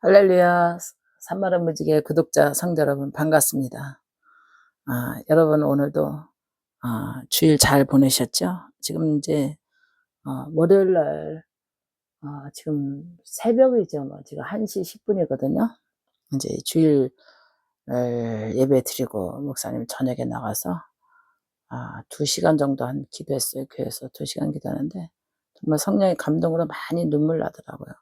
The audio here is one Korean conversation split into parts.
할렐루야. 산마른 무지개 구독자 성도 여러분 반갑습니다. 아, 여러분 오늘도 아, 주일 잘 보내셨죠? 지금 이제 어, 월요일 날 어, 지금 새벽이죠. 뭐 지금 1시 10분이거든요. 이제 주일 을 예배 드리고 목사님 저녁에 나가서 아, 2시간 정도 한 기도했어요. 교회에서 2시간 기도하는데 정말 성령의 감동으로 많이 눈물 나더라고요.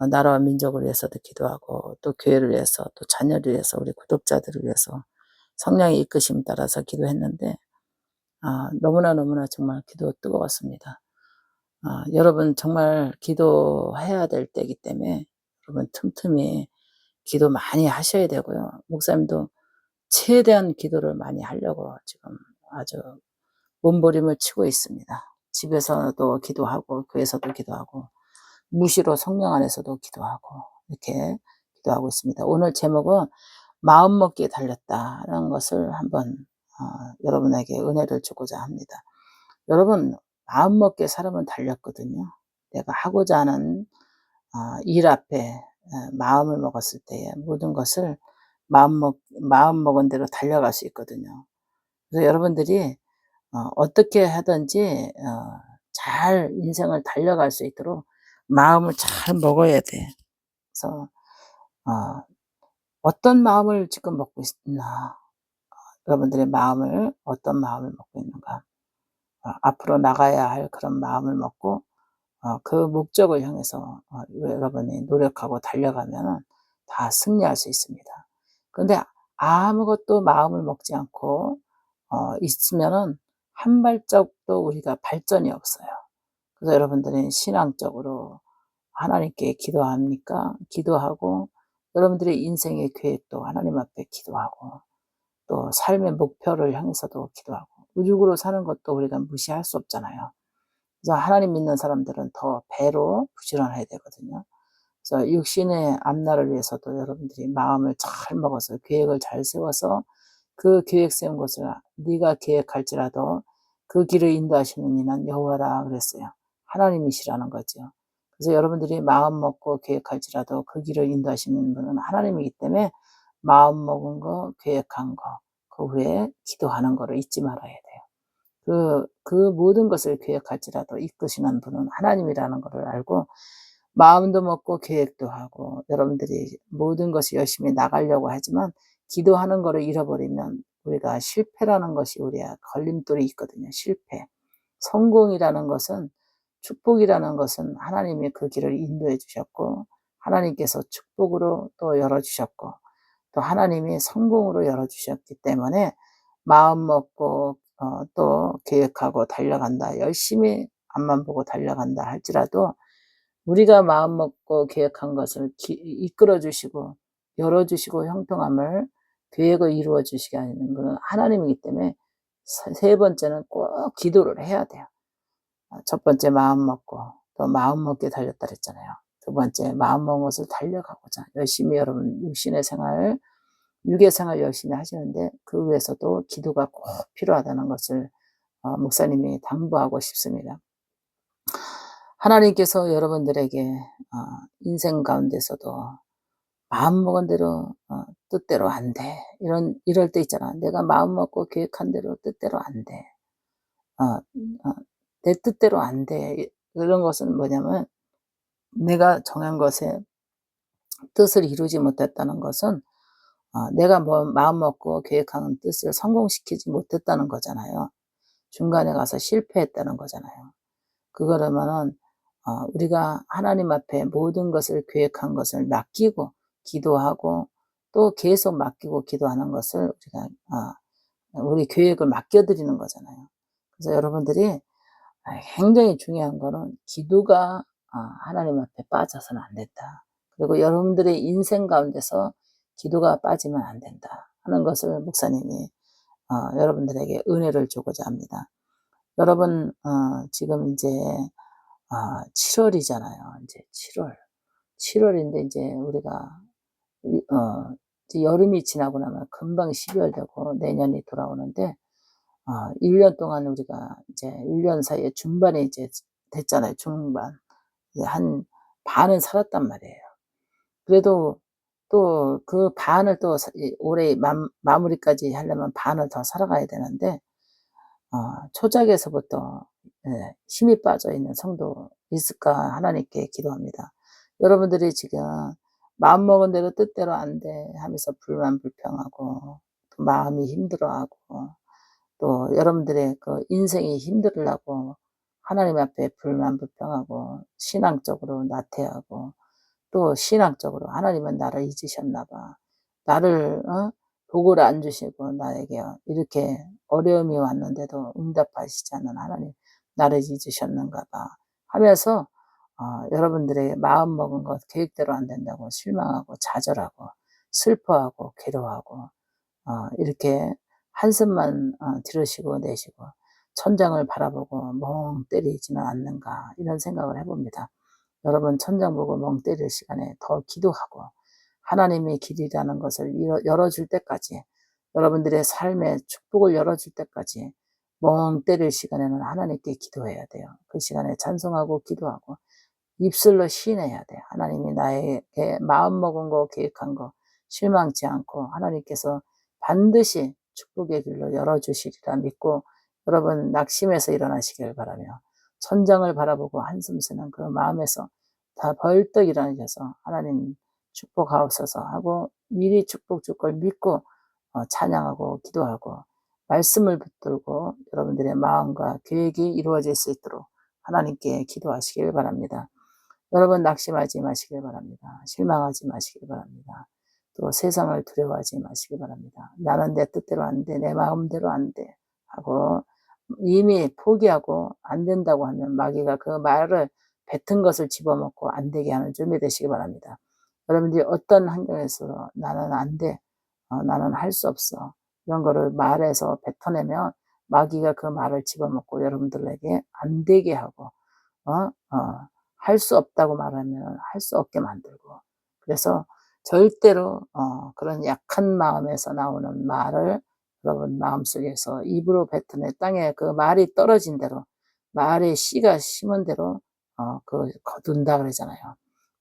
어, 나라와 민족을 위해서도 기도하고 또 교회를 위해서 또 자녀를 위해서 우리 구독자들을 위해서 성령의 이끄심 따라서 기도했는데 아, 너무나 너무나 정말 기도 뜨거웠습니다. 아, 여러분 정말 기도해야 될 때이기 때문에 여러분 틈틈이 기도 많이 하셔야 되고요. 목사님도 최대한 기도를 많이 하려고 지금 아주 몸부림을 치고 있습니다. 집에서도 기도하고 교회에서도 기도하고 무시로 성령 안에서도 기도하고 이렇게 기도하고 있습니다. 오늘 제목은 마음 먹기에 달렸다는 것을 한번 어, 여러분에게 은혜를 주고자 합니다. 여러분 마음 먹기에 사람은 달렸거든요. 내가 하고자 하는 어, 일 앞에 어, 마음을 먹었을 때에 모든 것을 마음 먹 마음 먹은 대로 달려갈 수 있거든요. 그래서 여러분들이 어, 떻게 하든지 어, 잘 인생을 달려갈 수 있도록 마음을 잘 먹어야 돼. 그래서 어, 어떤 마음을 지금 먹고 있나? 여러분들의 마음을 어떤 마음을 먹고 있는가? 어, 앞으로 나가야 할 그런 마음을 먹고 어, 그 목적을 향해서 어, 여러분이 노력하고 달려가면 다 승리할 수 있습니다. 그런데 아무것도 마음을 먹지 않고 어, 있으면은 한 발짝도 우리가 발전이 없어요. 그래서 여러분들은 신앙적으로 하나님께 기도합니까? 기도하고 여러분들의 인생의 계획도 하나님 앞에 기도하고 또 삶의 목표를 향해서도 기도하고 우죽으로 사는 것도 우리가 무시할 수 없잖아요. 그래서 하나님 믿는 사람들은 더 배로 부지런해야 되거든요. 그래서 육신의 앞날을 위해서도 여러분들이 마음을 잘 먹어서 계획을 잘 세워서 그 계획 세운 것을 네가 계획할지라도 그 길을 인도하시는 이는 여호와라 그랬어요. 하나님이시라는 거죠. 그래서 여러분들이 마음 먹고 계획할지라도 그 길을 인도하시는 분은 하나님이기 때문에 마음 먹은 거, 계획한 거, 그 후에 기도하는 거를 잊지 말아야 돼요. 그, 그 모든 것을 계획할지라도 이끄시는 분은 하나님이라는 것을 알고 마음도 먹고 계획도 하고 여러분들이 모든 것이 열심히 나가려고 하지만 기도하는 거를 잃어버리면 우리가 실패라는 것이 우리의 걸림돌이 있거든요. 실패. 성공이라는 것은 축복이라는 것은 하나님이 그 길을 인도해 주셨고 하나님께서 축복으로 또 열어주셨고 또 하나님이 성공으로 열어주셨기 때문에 마음 먹고 어, 또 계획하고 달려간다 열심히 앞만 보고 달려간다 할지라도 우리가 마음 먹고 계획한 것을 기, 이끌어 주시고 열어 주시고 형통함을 계획을 이루어 주시게 하는 분은 하나님이기 때문에 세 번째는 꼭 기도를 해야 돼요. 첫 번째 마음 먹고 또 마음 먹게 달렸다 그랬잖아요. 두 번째 마음 먹은 것을 달려가고자 열심히 여러분 육신의 생활, 육의 생활 열심히 하시는데 그 위해서도 기도가 꼭 필요하다는 것을 어, 목사님이 당부하고 싶습니다. 하나님께서 여러분들에게 어, 인생 가운데서도 마음 먹은 대로 어, 뜻대로 안 돼. 이런 이럴 때 있잖아. 내가 마음 먹고 계획한 대로 뜻대로 안 돼. 내 뜻대로 안 돼. 이런 것은 뭐냐면 내가 정한 것에 뜻을 이루지 못했다는 것은 어, 내가 뭐 마음 먹고 계획한 뜻을 성공시키지 못했다는 거잖아요. 중간에 가서 실패했다는 거잖아요. 그거라면은 어, 우리가 하나님 앞에 모든 것을 계획한 것을 맡기고 기도하고 또 계속 맡기고 기도하는 것을 우리가 어, 우리 계획을 맡겨드리는 거잖아요. 그래서 여러분들이 아, 굉장히 중요한 거는 기도가 아, 하나님 앞에 빠져서는 안 된다. 그리고 여러분들의 인생 가운데서 기도가 빠지면 안 된다 하는 것을 목사님이 어, 여러분들에게 은혜를 주고자 합니다. 여러분 어, 지금 이제 어, 7월이잖아요. 이제 7월. 7월인데 이제 우리가 어, 이제 여름이 지나고 나면 금방 12월 되고 내년이 돌아오는데 어, 1년 동안 우리가 이제 1년 사이에 중반에 이제 됐잖아요. 중반. 한 반은 살았단 말이에요. 그래도 또 그 반을 또 올해 마, 마무리까지 하려면 반을 더 살아가야 되는데 어, 초작에서부터 예, 힘이 빠져 있는 성도 있을까 하나님께 기도합니다. 여러분들이 지금 마음먹은 대로 뜻대로 안 돼 하면서 불만 불평하고 또 마음이 힘들어하고 또 여러분들의 그 인생이 힘들으려고 하나님 앞에 불만 불평하고 신앙적으로 나태하고 또 신앙적으로 하나님은 나를 잊으셨나 봐. 나를 어? 보고를 안 주시고 나에게 이렇게 어려움이 왔는데도 응답하시지 않는 하나님 나를 잊으셨는가 봐 하면서 어, 여러분들의 마음 먹은 것 계획대로 안 된다고 실망하고 좌절하고 슬퍼하고 괴로워하고 어, 이렇게 한숨만 어, 들으시고 내쉬고 천장을 바라보고 멍 때리지는 않는가 이런 생각을 해봅니다. 여러분 천장 보고 멍 때릴 시간에 더 기도하고 하나님의 길이라는 것을 열어- 열어줄 때까지 여러분들의 삶의 축복을 열어줄 때까지 멍 때릴 시간에는 하나님께 기도해야 돼요. 그 시간에 찬송하고 기도하고 입술로 시인해야 돼. 하나님이 나에게 마음먹은 거 계획한 거 실망치 않고 하나님께서 반드시 축복의 길로 열어주시리라 믿고 여러분 낙심해서 일어나시길 바라며 천장을 바라보고 한숨 쉬는 그 마음에서 다 벌떡 일어나셔서 하나님 축복하옵소서 하고 미리 축복 줄 걸 믿고 어, 찬양하고 기도하고 말씀을 붙들고 여러분들의 마음과 계획이 이루어질 수 있도록 하나님께 기도하시길 바랍니다. 여러분 낙심하지 마시길 바랍니다. 실망하지 마시길 바랍니다. 또 세상을 두려워하지 마시길 바랍니다. 나는 내 뜻대로 안 돼, 내 마음대로 안 돼 하고 이미 포기하고 안 된다고 하면 마귀가 그 말을 뱉은 것을 집어먹고 안 되게 하는 준비 되시기 바랍니다. 여러분들이 어떤 환경에서 나는 안 돼, 어, 나는 할 수 없어 이런 거를 말해서 뱉어내면 마귀가 그 말을 집어먹고 여러분들에게 안 되게 하고 어? 어, 할 수 없다고 말하면 할 수 없게 만들고 그래서 절대로 어, 그런 약한 마음에서 나오는 말을 여러분 마음속에서 입으로 뱉어내 땅에 그 말이 떨어진 대로 말의 씨가 심은 대로 어, 그 거둔다 그러잖아요.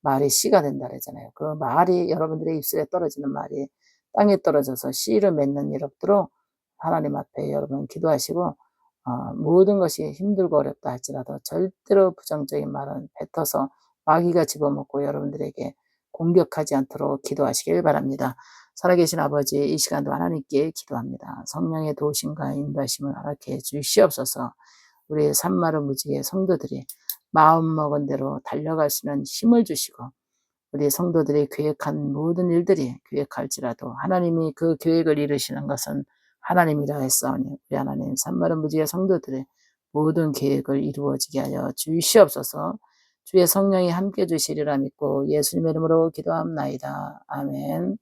말이 씨가 된다 그러잖아요. 그 말이 여러분들의 입술에 떨어지는 말이 땅에 떨어져서 씨를 맺는 일 없도록 하나님 앞에 여러분 기도하시고 어, 모든 것이 힘들고 어렵다 할지라도 절대로 부정적인 말은 뱉어서 마귀가 집어먹고 여러분들에게 공격하지 않도록 기도하시길 바랍니다. 살아계신 아버지 이 시간도 하나님께 기도합니다. 성령의 도우심과 인도하심을 허락해 주시옵소서 우리 산마루 무지의 성도들이 마음먹은 대로 달려갈 수 있는 힘을 주시고 우리 성도들이 계획한 모든 일들이 계획할지라도 하나님이 그 계획을 이루시는 것은 하나님이라 했사오니 우리 하나님 산마루 무지의 성도들의 모든 계획을 이루어지게 하여 주시옵소서 주의 성령이 함께 주시리라 믿고 예수님의 이름으로 기도합나이다. 아멘.